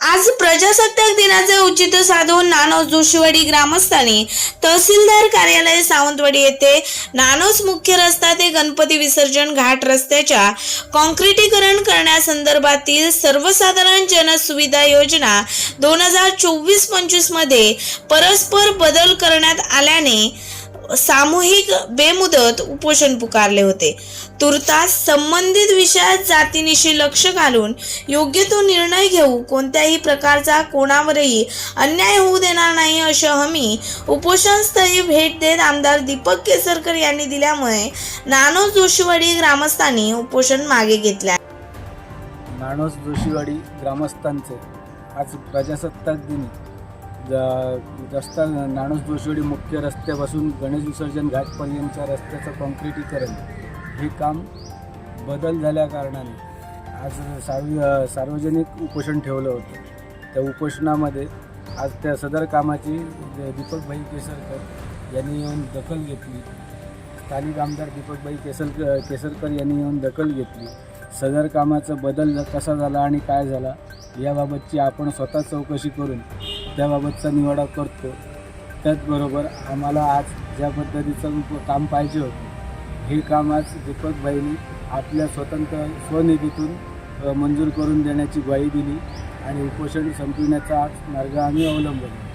आज प्रजासत्ताक दिनाचे औचित्य साधून नानोस जोशीवाडी ग्रामस्थांनी तहसीलदार कार्यालय सावंतवाडी येथे नानोस मुख्य रस्ता ते गणपती विसर्जन घाट रस्त्याच्या कॉन्क्रिटीकरण करण्यासंदर्भातील सर्वसाधारण जनसुविधा योजना दोन हजार चोवीस पंचवीसमध्ये परस्पर बदल करण्यात आल्याने सामूहिक बेमुदत उपोषण पुकारले होते. तुर्तास संबंधित विषयात जातीनिशी लक्ष घालून योग्य तो निर्णय घेऊ कोणत्याही प्रकारचा कोणावरही अन्याय होऊ देणार नाही अशी हमी उपोषणस्थळी भेट देत आमदार दीपक केसरकर यांनी दिल्यामुळे नानो जोशीवाडी ग्रामस्थांनी उपोषण मागे घेतल्या नाणोस जोशीवाडी ग्रामस्थांचे आज प्रजासत्ताक दिनी. रस्ता नाणूस जोशीवाडी मुख्य रस्त्यापासून गणेश विसर्जन घाटपर्यंतच्या रस्त्याचं कॉन्क्रिटीकरण. हे काम बदल झाल्या कारणाने आज सार्व सार्वजनिक उपोषण ठेवलं होतं. त्या उपोषणामध्ये आज त्या सदर कामाची दीपकभाई केसरकर यांनी येऊन दखल घेतली. स्थानिक आमदार दीपकभाई केसरकर केसरकर यांनी येऊन दखल घेतली. सदर कामाचा बदल कसा झाला आणि काय झाला याबाबतची आपण स्वतः चौकशी करून त्याबाबतचा निवाडा करतो. त्याचबरोबर आम्हाला आज ज्या पद्धतीचं काम पाहिजे होतं हे काम आज दीपकभाईंनी आपल्या स्वतंत्र स्वनिधीतून मंजूर करून देण्याची ग्वाही दिली आणि उपोषण संपविण्याचा आज मार्ग आम्ही अवलंबला